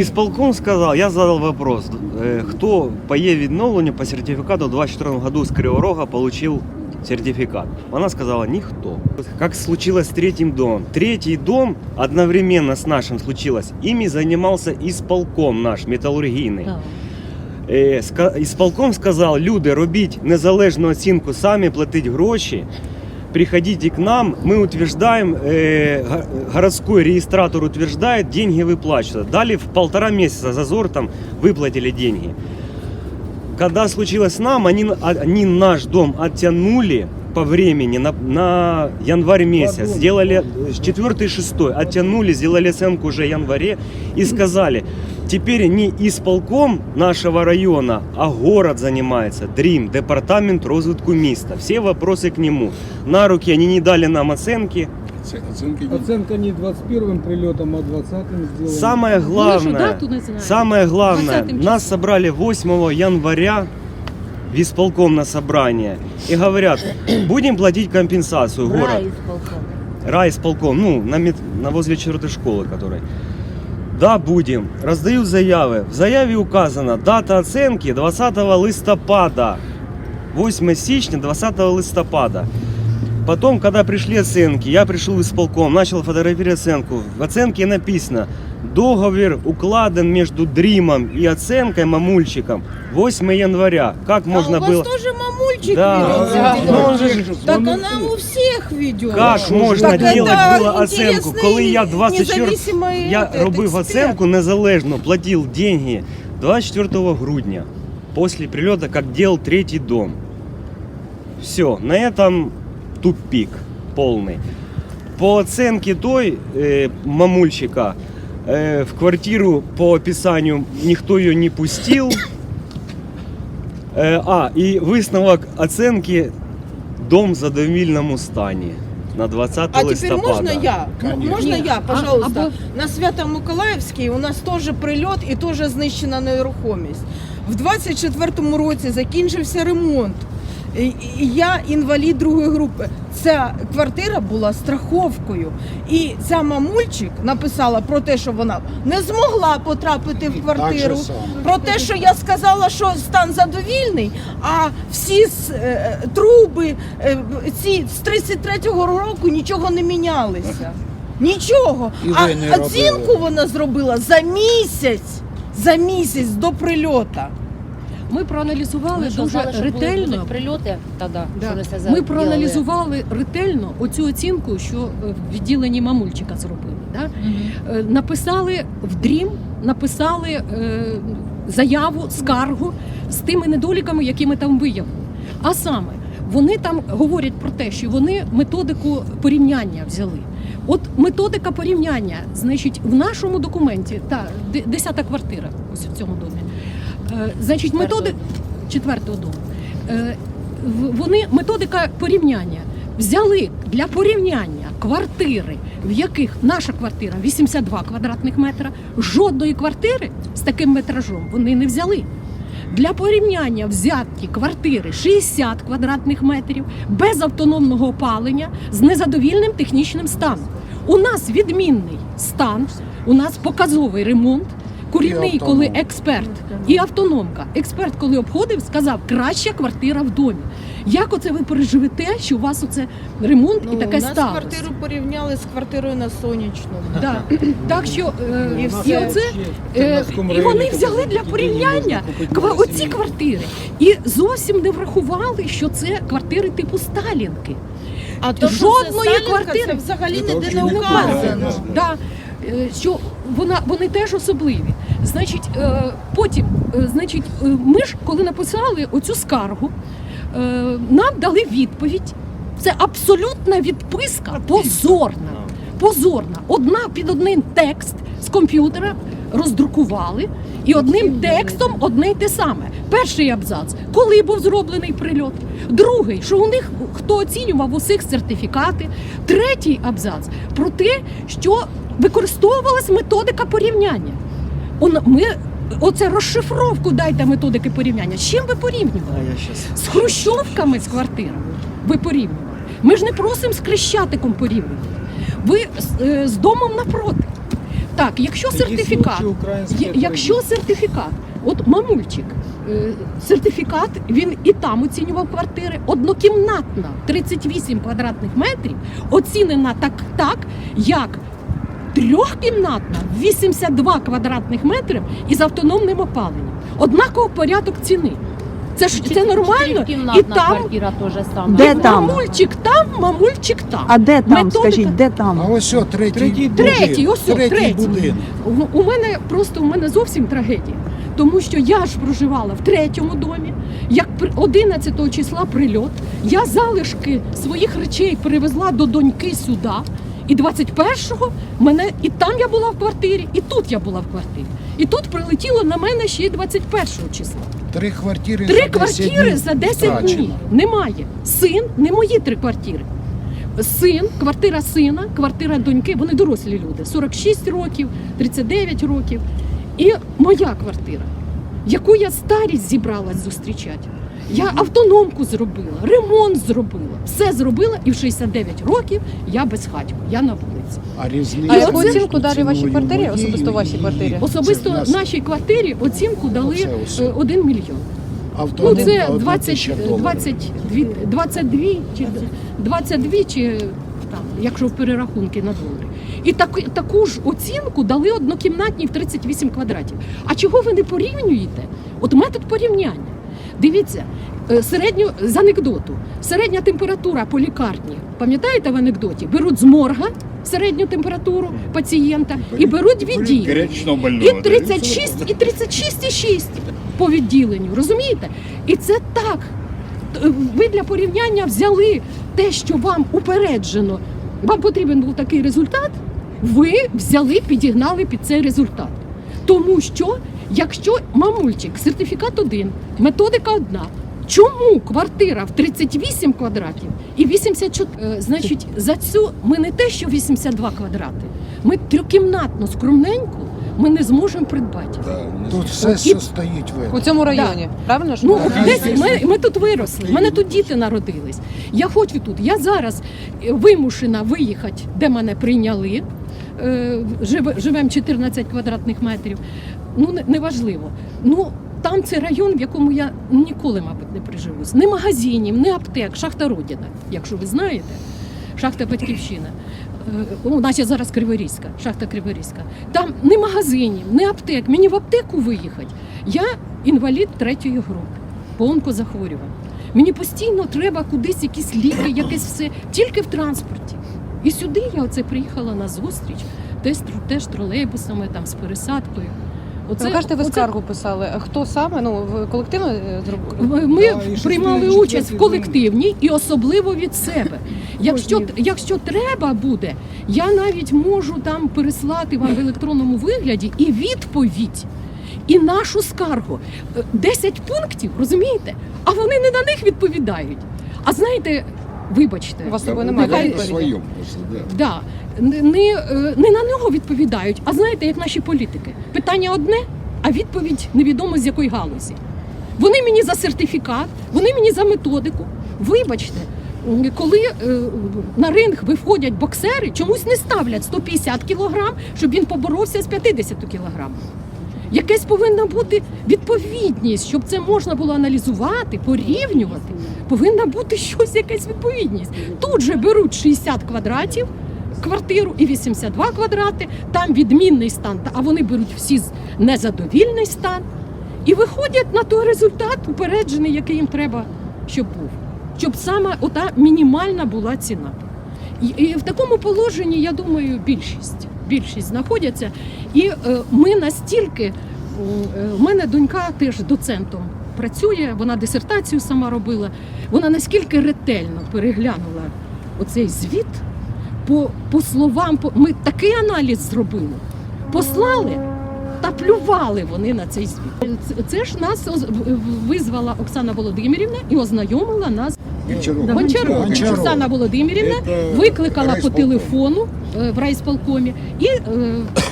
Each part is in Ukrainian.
Исполком сказал, я задал вопрос, э, кто по Е-відновленню по сертификату в 24 году с Кривого Рога получил сертификат. Она сказала, никто. Как случилось с третьим домом. Третий дом одновременно с нашим случилось. Ими занимался исполком наш, металлургийный. Так. Е, ска- Ісполком сказав, люди, робіть незалежну оцінку, самі платіть гроші Приходите к нам, мы утверждаем, э, го- городской регистратор утверждает, деньги выплачиваются. Дали в полтора месяца зазор там выплатили деньги. Когда случилось с нам, они, они наш дом оттянули по времени на, на январь месяц. Сделали с 4 шестой оттянули, сделали оценку уже в январе и сказали, теперь не исполком нашего района, а город занимается, ДРИМ, Департамент розвитку міста. Все вопросы к нему. На руки они не дали нам оценки. Оценка не 21 прилетом, а 20-м сделана. Самое главное, самое главное, нас собрали 8 января в исполком на собрание и говорят, будем платить компенсацию город. Райисполком. Райисполком, ну, на, мет- на возле черты школы, который. Да, будем. Раздают заявы. В заяве указана дата оценки 20 листопада. 8 січня 20 листопада. Потом, когда пришли оценки, я пришел в исполком, начал фотографировать оценку. В оценке написано, договор укладен между Дримом и оценкой мамульчиком 8 января. Как можно а у вас было... тоже мамульчик Да. ведет? Ну, он же ж- Так она у всех ведет. Как можна Так делать это було оценку, інтересний, коли я 24 независимий я этот робив експерт. оценку незалежно, платив деньги 24 грудня после прилета, как делал третий дом. Все, на этом тупик полный. По оценке той э, мамульчика э, в квартиру по описанию никто ее не пустил. Э, а, и висновок оценки дом в задовільному стані на 20 А теперь листопада. можно я? М- Конечно. Можно я, А- пожалуйста? або- На Свято-Миколаївській у нас теж прильот і теж знищена нерухомість. В 24-му році закінчився ремонт. Я інвалід другої групи. Ця квартира була страховкою. І ця мамульчик написала про те, що вона не змогла потрапити в квартиру. Про те, що я сказала, що стан задовільний, а всі е, труби е, ці з 33-го року нічого не мінялися. Нічого. А оцінку робили. вона зробила за місяць. За місяць до прильота. Ми проаналізували Ми дуже знали, що були- ретельно. будуть прильоти тоді, Да. що Ми проаналізували ретельно оцю оцінку, що е, в відділенні мамульчика зробили. Да? Е, Написали в дрім, написали е, заяву, скаргу з тими недоліками, які ми там виявили. А саме, вони там говорять про те, що вони методику порівняння взяли. От методика порівняння, значить, в нашому документі, та де- десята квартира, ось в цьому домі. Е, значить, методи четвертого дому. Е, вони методика порівняння взяли для порівняння квартири, в яких наша квартира 82 квадратних метра, жодної квартири з таким метражом вони не взяли. Для порівняння взяті квартири 60 квадратних метрів без автономного опалення з незадовільним технічним станом. У нас відмінний стан, у нас показовий ремонт. Курівний, коли експерт і автономка. Експерт, коли обходив, сказав, краща квартира в домі. Як оце ви переживете, що у вас оце ремонт і таке Ну, у нас сталося? квартиру порівняли з квартирою на сонячному. Да. Так що е, І і, оце, е, і вони взяли для порівняння ква- оці квартири і зовсім не врахували, що це квартири типу Сталінки. А то, Жодної це Сталінка, квартири. це взагалі ніде не взагалі не указано. указано. Да, е, що вона, вони теж особливі. Значить, е, потім, е, значить, е, ми ж коли написали оцю скаргу, нам дали відповідь. Це абсолютна відписка, позорна. Позорна. Одна під одним текст з комп'ютера роздрукували, і одним текстом одне й те саме. Перший абзац, коли був зроблений прильот. Другий, що у них хто оцінював усіх сертифікати. Третій абзац про те, що використовувалась методика порівняння. Он- Ми оце розшифровку дайте методики порівняння. З чим ви порівнювали? З хрущовками з квартирами ви порівнювали. Ми ж не просимо з Крещатиком порівнювати. Ви з, е, з домом напроти. Так, якщо сертифікат, якщо сертифікат, от мамульчик, е, сертифікат, він і там оцінював квартири, однокімнатна, 38 квадратних метрів, оцінена так, так як трьохкімнатна, 82 квадратних метрів із автономним опаленням. Однаково порядок ціни. Це ж це нормально, і там квартира теж саме. Де там? мамульчик там, мамульчик там. А де там, Методика. скажіть, де там? А ось що, третій, Третій, будинок. третій, ось третій третій. будинок. У- У мене просто у мене зовсім трагедія. Тому що я ж проживала в третьому домі. Як при- 11 числа прильот, я залишки своїх речей перевезла до доньки сюди. І 21-го мене і там я була в квартирі, і тут я була в квартирі. І тут прилетіло на мене ще й 21 числа. Три квартири Три за 10 квартири днів за 10 втрачено. днів. Немає. Син, не мої три квартири. Син, квартира сина, квартира доньки, вони дорослі люди. 46 років, 39 років. І моя квартира, яку я старість зібралась зустрічати. Я автономку зробила, ремонт зробила, все зробила, і в 69 років я безхатько, я на вулиці. А різниця А яку оцінку дали вашій квартирі, особисто вашій квартирі? Особисто нас нашій квартирі оцінку дали Оце ось. 1 мільйон. Ну, це одна 20, 22, 22 чи 22 чи там, якщо в перерахунки на долари. І так, таку ж оцінку дали однокімнатній в 38 квадратів. А чого ви не порівнюєте? От метод порівняння. Дивіться, е, середню з анекдоту. Середня температура по лікарні. Пам'ятаєте в анекдоті? Беруть з морга середню температуру пацієнта і беруть відділення. І 36, і 36,6 по відділенню, розумієте? І це так. Ви для порівняння взяли те, що вам упереджено. Вам потрібен був такий результат. Ви взяли, підігнали під цей результат. Тому що, якщо мамульчик, сертифікат один, методика одна. Чому квартира в 38 квадратів і 84? Е, Значить, за цю ми не те, що 82 квадрати. Ми трьохкімнатну, скромненьку, ми не зможемо придбати. Тут все що стоїть в У цьому районі, правильно ж? Ну, десь ми, ми тут виросли, в мене тут діти народились. Я хочу тут. Я зараз е, вимушена виїхати, де мене прийняли. Е, Живемо 14 квадратних метрів. Ну, не- неважливо. Ну, там це район, в якому я ніколи, мабуть, не приживусь. Ні магазинів, ні аптек, шахта Родіна, якщо ви знаєте. Шахта Батьківщина. Е, У нас є зараз Криворізька, шахта Криворізька. Там ні магазинів, ні аптек. Мені в аптеку виїхати. Я інвалід третьої групи по онкозахворюванню. Мені постійно треба кудись якісь ліки, якесь все, тільки в транспорті. І сюди я оце приїхала на зустріч, теж, теж тролейбусами, там з пересадкою. Ви кажете, ви оце- скаргу писали. А Хто саме? Ну, ви колективно е, зробили? ми Да, і приймали участь в колективній і особливо від себе. Якщо, якщо треба буде, я навіть можу там переслати вам в електронному вигляді і відповідь, і нашу скаргу. Е, 10 пунктів, розумієте? А вони не на них відповідають. А знаєте, вибачте, У вас собою немає Нехай- відповіді? Да. Не, не, е, не на нього відповідають, а знаєте, як наші політики. Питання одне, а відповідь невідомо з якої галузі. Вони мені за сертифікат, вони мені за методику. Вибачте, м, коли е, на ринг виходять боксери, чомусь не ставлять 150 кілограм, щоб він поборовся з 50 кілограм. Якесь повинна бути відповідність, щоб це можна було аналізувати, порівнювати. Повинна бути щось, якась відповідність. Тут же беруть 60 квадратів квартиру і 82 квадрати, там відмінний стан, а вони беруть всі незадовільний стан і виходять на той результат упереджений, який їм треба, щоб був. Щоб саме ота мінімальна була ціна. І, в такому положенні, я думаю, більшість, більшість знаходяться. І е, ми настільки, е, в мене донька теж доцентом працює, вона дисертацію сама робила. Вона наскільки ретельно переглянула оцей звіт по, по словам, по, ми такий аналіз зробили, послали. Та плювали вони на цей звіт. Це ж нас визвала Оксана Володимирівна і ознайомила нас Гончаров. Гончарова. Гончарова. Оксана Володимирівна Это викликала по райсполком. телефону е, в райсполкомі, і е,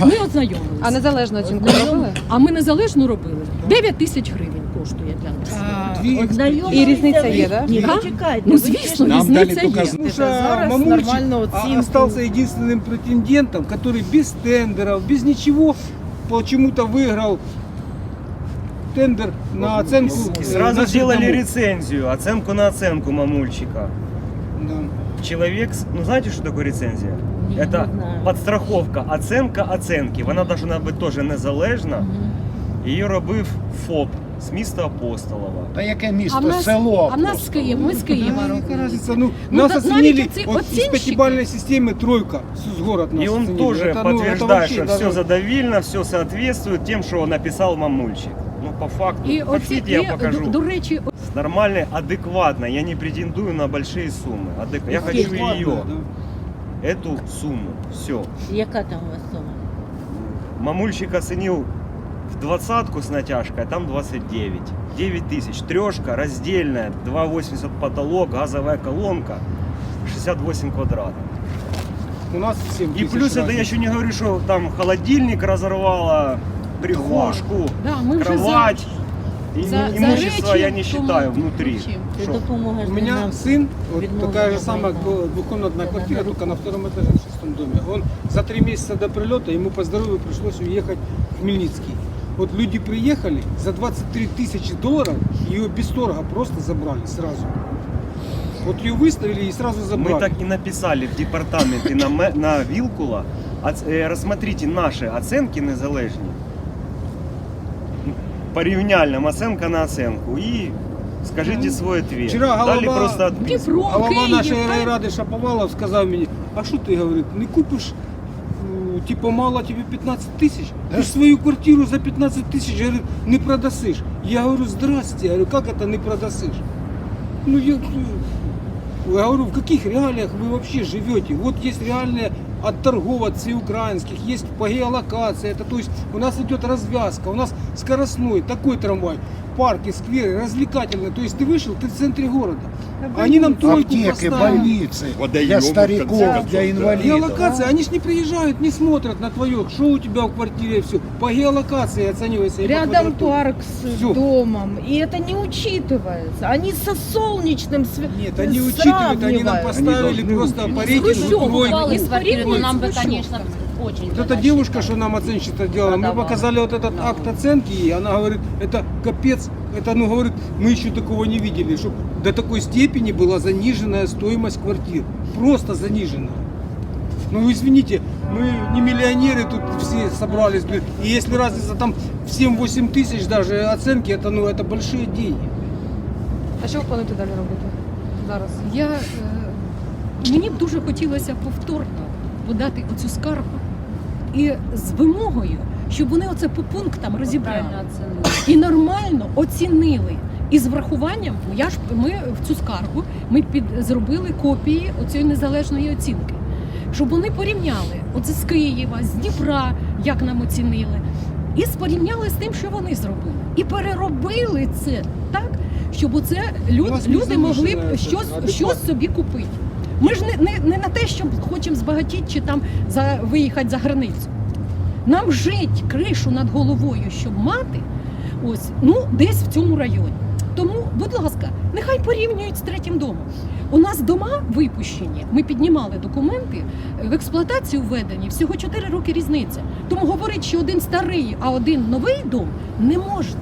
ми ознайомилися. А незалежну оцінку робили? А ми незалежно робили 9 тисяч гривень коштує для нас? А, Дві Ознайомилися І різниця є, ви? да? Ні, Да? почекайте. Ну ви звісно, ж- Нам дали різниця тільки є. з- Потому что Зараз Мамульчик нормальную а- оценку. остался единственным претендентом, который без тендеров, без ничего почему-то выиграл тендер на оценку. И э, сразу наших сделали домов. рецензию, оценку на оценку мамульчика. Да. Человек, с- ну знаете, что такое рецензия? Ні, Это не знаю. подстраховка, оценка оценки. Вона должна бути теж незалежна. Мгм. Її робив ФОП з міста Апостолова. Та яке А місто, в нас, село. а в нас просто. з Києва, ми з Києва Да, робили. какая разница? Ну, Ну, нас да, оценили навіть оці вот из оцінщики. пятибалльной системы тройка. С город нас И он оценили. тоже Это, ну, это подтверждает, вообще что даже- все задавильно, все соответствует тем, что написал мамульчик. Ну, по факту, І оці, хотите, я і, покажу. до, до речі, Нормально, адекватно. Я не претендую на большие суммы. Адек- Я хочу Адекватно, ее, да. эту сумму. Все. Яка там у вас сума? Мамульчик оценил в двадцатку с натяжкой, а там 29. 9 тысяч. Трешка раздельная, 2,80 потолок, газовая колонка, 68 квадратов. У нас 7 И плюс это я еще не говорю, что там холодильник разорвало, прихожку, да, ми вже за, кровать. И за, иму- за имущество речі я не считаю тому внутри. кричим. Це Що? допомога У ж меня нам. сын, вот Ведь такая же можно самая война. ко- двухкомнатная Да, квартира, да. только на втором этаже в шестом доме. Он за три месяца до прилета, ему по здоровью пришлось уехать в Хмельницкий. Вот люди приехали, за 23 тысячи долларов ее без торга просто забрали сразу. Вот ее выставили и сразу забрали. Мы так и написали в департаменте на, ме- на Вилкула. Оц- е, Рассмотрите наши оценки незалежні. Порівняльна оценка на оценку. І скажите свой ответ. Вчера Дали голова- просто отписку. Дніпро, Голова Київ, нашей так? райради Шаповалов сказал мне, а что ты, говорит, не купишь, э, типа мало тебе 15 тысяч? Ты ж свою квартиру за 15 тысяч, говорит, не продасишь. Я говорю, здрасте, я говорю, как это не продасишь? Ну, я, я говорю, в каких реалиях вы вообще живете? Вот есть реальные от и украинских, есть по геолокации, это то есть у нас идет развязка, у нас скоростной, такой трамвай, парки, скверы, развлекательные, то есть ты вышел, ты в центре города. Они нам тройку Аптеки, поставили. больницы, Водоемы, для в стариков, конце концов, для да. инвалидов. Геолокация, они ж не приезжают, не смотрят на твое, что у тебя в квартире, все. По геолокации оценивается. и по Рядом квадратуре. парк с Всё. домом, и это не учитывается. Они со солнечным све- Нет, они учитывают, они нам сравнивают. поставили должны просто по учитывать. рейтингу Хрущёв тройку. упали. Из квартиры, но нам бы, Хрущёвками. конечно, очень Вот бы эта девушка, рассчитали. что нам оценщица делала, мы Продавала. показали вот этот Да. акт оценки, и она говорит, это капец, это, ну, говорит, мы еще такого не видели, чтобы до такой степени была заниженная стоимость квартир. Просто заниженная. Ну, вы извините, мы не миллионеры тут все собрались, блин, и если разница там в 7-8 тысяч даже оценки, это, ну, это большие деньги. А що ви плануєте далі робити зараз? Я, е, мені б дуже хотілося повторно подати оцю скаргу і з вимогою, щоб вони оце по пунктам розібрали. І нормально оцінили. І з врахуванням, я ж ми в цю скаргу ми під зробили копії оцієї незалежної оцінки, щоб вони порівняли оце з Києва, з Дніпра, як нам оцінили, і порівняли з тим, що вони зробили, і переробили це так, щоб оце люд, У вас люди могли б щось, щось собі купити. Ми ж не, не, не на те, щоб хочемо збагатіти чи там за виїхати за границю. Нам жить кришу над головою, щоб мати, ось ну десь в цьому районі. Тому, будь ласка, нехай порівнюють з третім домом. У нас дома випущені. Ми піднімали документи в експлуатацію введені всього 4 роки різниця. Тому говорить, що один старий, а один новий дом не можна.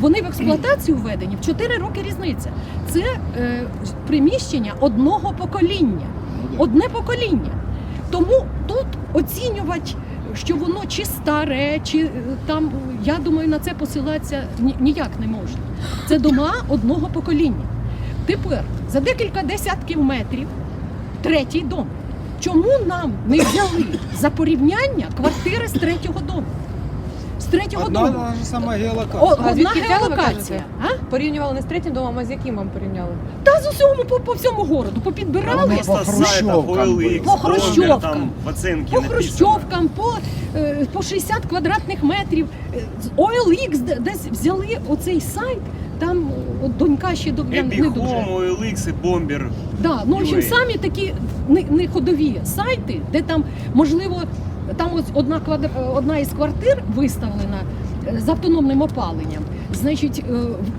Вони в експлуатацію введені в 4 роки різниця. Це е, приміщення одного покоління. Одне покоління. Тому тут оцінювати, що воно чи старе, чи е, там, я думаю, на це посилатися ніяк не можна. Це дома одного покоління. Тепер за декілька десятків метрів третій дом. Чому нам не взяли за порівняння квартири з третього дому? З третього Одна дому. та ж сама геолокація. О, А одна звідки взяли, ви геолокація. кажете? А? Порівнювали не з третім домом, а з яким вам порівняли? Та з усьому по, по всьому городу попідбирали. Просто по с сайта хрущевкам По хрущевкам. там в по написано. хрущовкам, по, е, по 60 квадратних метрів. Е, з OLX де- десь взяли оцей сайт. Там е, от донька ще до я не дуже. Home, OLX і Bomber. Да, ну в общем, UA. самі такі не, не ходові сайти, де там можливо там ось одна квадр... одна із квартир виставлена е, з автономним опаленням. значить, е,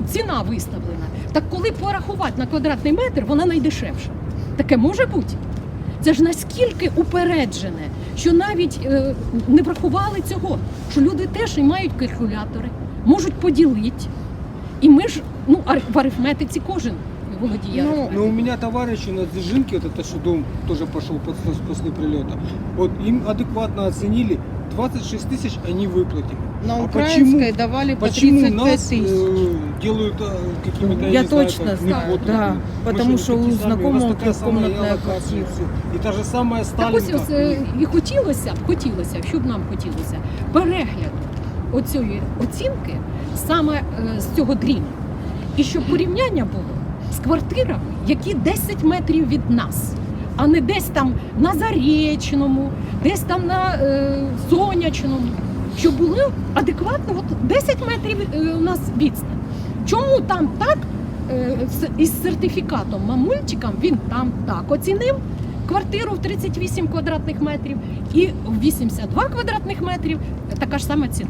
ціна виставлена. Так коли порахувати на квадратний метр, вона найдешевша. Таке може бути. Це ж наскільки упереджене, що навіть е, не врахували цього, що люди теж і мають калькулятори, можуть поділити. І ми ж ну, в арифметиці кожен володіє. Ну, арифметикою. Но у меня товарищи на Дзержинке, вот это что дом тоже пошел под снос после прилета, вот им адекватно оценили, 26 тысяч они выплатили. На А украинской почему- давали по Почему 35 нас тысяч. э, делают э, какими-то, Я не знаю, точно как, знаю, неплотными? да. Мы Потому же что у такие сами, знакомого у нас такая самая трехкомнатная локация, квартира. всё. И та же самая Так ось Сталинка. ось, е, і хотілося б, хотілося, б, щоб нам хотілося, перегляду оцієї оцінки саме е, з цього дріму. І щоб порівняння було з квартирами, які 10 метрів від нас, а не десь там на Заречному, десь там на е, Сонячному. Щоб було адекватно, от 10 метрів е, у нас відстань. Чому там так? е, із сертифікатом мамульчикам він там так оцінив квартиру в 38 квадратних метрів і в 82 квадратних метрів така ж сама ціна.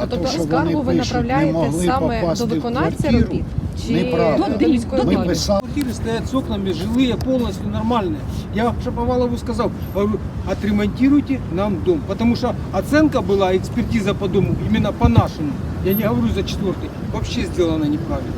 А тобто то, що скаргу вони ви пишуть, не направляєте могли саме попасти до в виконавця квартиру. робіт? Чи Неправда. До до дріб, міської до Ми влади? писали. Квартиры стоят с окнами, жилые, полностью нормальные. Я Шаповалову сказал, говорю, отремонтируйте нам дом. Потому что оценка была, экспертиза по дому, именно по нашему. Я не говорю за четвертый. Вообще сделано неправильно.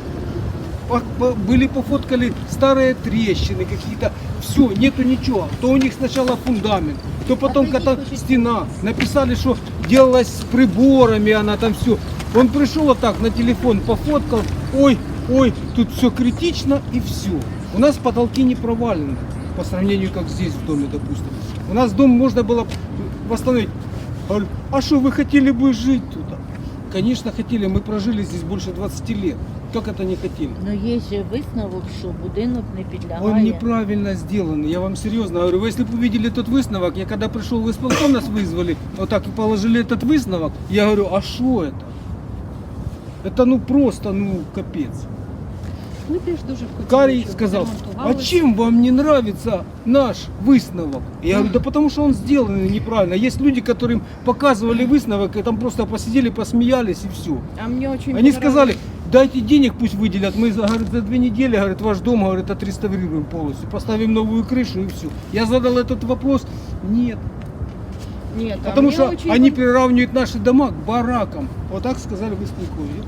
По- по- были пофоткали старые трещины какие-то. Все, нету ничего. То у них сначала фундамент, то потом кота стена. Написали, что делалось с приборами, она там все. Он пришел вот так на телефон, пофоткал. Ой, ой, тут все критично и все. У нас потолки не провалены по сравнению как здесь в доме, допустим. У нас дом можно было восстановить. А что вы хотели бы жить тут? Конечно, хотели. Мы прожили здесь больше 20 лет Как это не хотели? Ну є же висновок, що будинок не Он підлягає. неправильно сделан. Я вам серьезно говорю. Вы если бы увидели этот выставок, я когда пришел в исполком, нас вызвали, вот так и положили этот выставок, я говорю, а что это? Это ну просто, ну капец. Ми теж дуже хотіли, Карий щоб сказал, а ремонтувалося. чем вам не нравится наш выставок? Я говорю, да потому что он сделан неправильно. Есть люди, которым показывали выставок, и там просто посидели, посмеялись и все. А мне очень Они понравилось. сказали, дайте денег, пусть выделят. Мы за, говорит, за две недели, говорит, ваш дом, говорит, отреставрируем полностью, поставим новую крышу и все. Я задал этот вопрос, нет. Нет, а Потому что очень они приравнивают наши дома к баракам. Вот так сказали в исполкоме.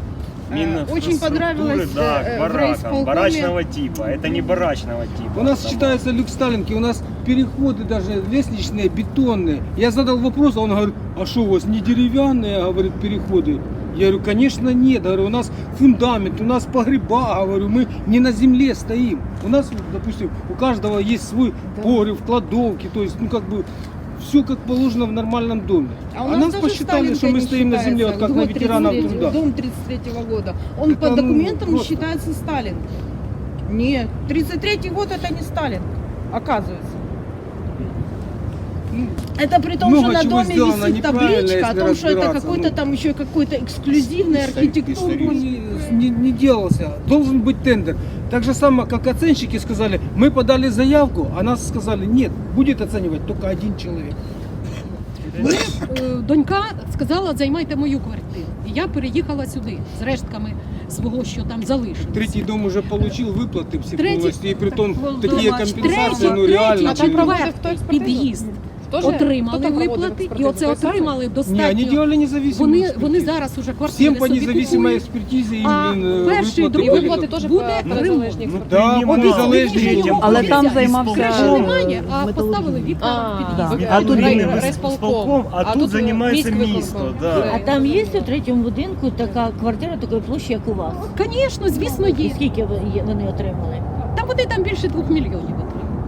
Э, очень понравилось, да, э, к в баракам, барачного типа. Это не барачного типа. У нас дома. считается люк Сталинки, у нас переходы даже лестничные, бетонные. Я задал вопрос, а он говорит, а что у вас не деревянные, говорит, переходы? Я говорю, конечно нет, говорю, у нас фундамент, у нас погреба, говорю, мы не на земле стоим. У нас, допустим, у каждого есть свой погреб, кладовки, то есть, ну как бы, все как положено в нормальном доме. А у нас нас даже посчитали, что Сталинка мы не стоим на земле, вот считается. как на Дом ветеранов 33 труда. Дом 33 года. Он Это, по ну, документам просто. считается Сталин. Нет, 33 год это не Сталин, оказывается. Ну, Это при том, Много что на чего доме сделано висит неправильно, табличка о если том, что это разбираться, какой-то ну. там еще какой-то эксклюзивный архитектура. не, не- не делался. Должен быть тендер. Так же самое, как оценщики сказали, мы подали заявку, а нас сказали, нет, будет оценивать только один человек. Ми, е, донька сказала, займайте мою квартиру. І я переїхала сюди з рештками свого, що там залишилось. Третий дом уже получил выплаты все Третий- полностью, и при том Так, такие третий- компенсации, ну третій, реально. А там были. проводив четвертий хто експертизу? під'їзд. Теж? Хто Отримали там проводив виплати, і експертизу? оце Той самий? отримали Не, они достатньо. делали независимую Вони, экспертизу. вони зараз уже Всем квартири по собі независимой купують. экспертизе им, А блин, э, перший выплаты другий І были. виплати теж Буде по ремонт. незалежній Ну, експертизі. Да, принимал по незалежній третьем експертизі. Але там обязательно займався- Криші исполком. немає, а металургії. поставили вікна А, під да. під'їзд. А тут тут рай- не райсполком, а, а тут тут занимается міськвиконком. місто. А Да. там є у третьому будинку така квартира такої площі, як у вас? Звісно, звісно, І є. скільки ви- є- вони отримали? Та вони там більше двох мільйонів отримали.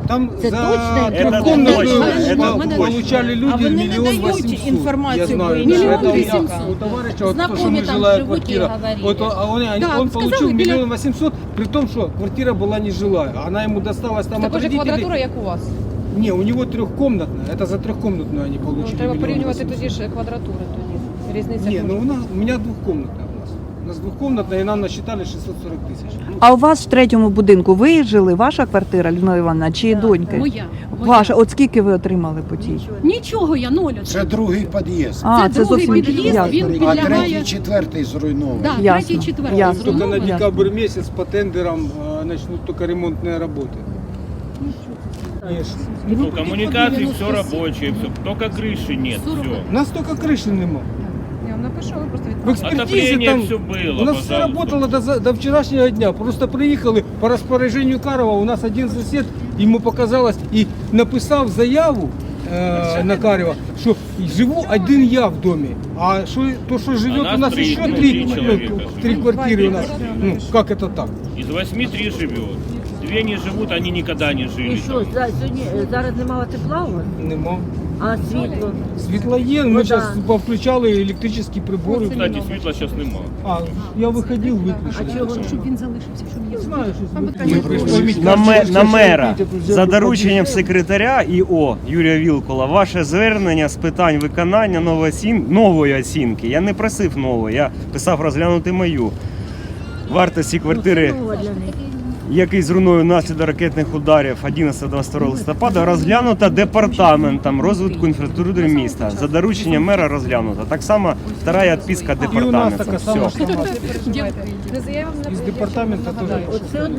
Там Это за точно? Это трехкомнатную точно, это по- точно. получали люди А вы не миллион надаете восемьсот. информацию Я знаю, по да, Миллион это у меня, восемьсот. у товарища, вот то, что Знакомые мы там жилая живут и квартира. говорили. Вот а он, Да, он сказали, получил біля- миллион восемьсот, при том, что квартира была нежилая. Она ему досталась там от Також як квадратура, родителей. як у вас. Не, у него трехкомнатная. Это за трехкомнатную они Ну, получили. треба миллион порівнювати восемьсот. тоді ж квадратури тоді. Різниця. Не, ну може у, нас, у меня двухкомнатная у нас. У нас двухкомнатная, и нам насчитали 640 тысяч. А у вас в третьому будинку ви жили? Ваша квартира, Людмила Івановна, чи доньки? Моя. моя. Ваша. От скільки ви отримали по тій? Нічого, я ноль. Це другий під'їзд. А, Це це другий зовсім під'їзд, ясно. він А підлягає- третій, четвертий зруйнований. Да, Ясно. третій, четвертий. Ясно. Только на Ясно. декабрь месяц по тендерам э, начнут только ремонтные работы. Конечно. Ну, коммуникации все рабочие, все. Только крыши нет, все. У нас только крыши нема. Я ви просто В відправите. экспертизе Отопление там все было, у нас все пожалуйста. работало до, за- до вчерашнего дня. Просто приїхали по розпорядженню Карова. У нас один сусід йому показалось і написав заяву е, на Карова, що живу один я в домі. А що то, що живе нас у нас три, ще три три, ну, три квартири у нас. Ну як це так? Из восьми три живет. Две не живут, они никогда не жили. І що, за- сьогодні е, зараз немає тепла у вас? Нема. А світло? Світло є, ми Ну, зараз да. повключали електричні прибори. Кстати, світла сейчас нема. А, я виходив, А виключив. чого? Щоб він залишився, щоб я Знаю, що на, ме- на мера за дорученням секретаря ІО Юрія Вілкола ваше звернення з питань виконання нової, оцін... нової оцінки. Я не просив нової, я писав розглянути мою. Вартості квартири, Який зруйнує наслідок ракетних ударів 11-22 листопада, розглянута департаментом розвитку інфраструктури міста. За дорученням мера розглянута. Так само вторая відписка департаменту. Все.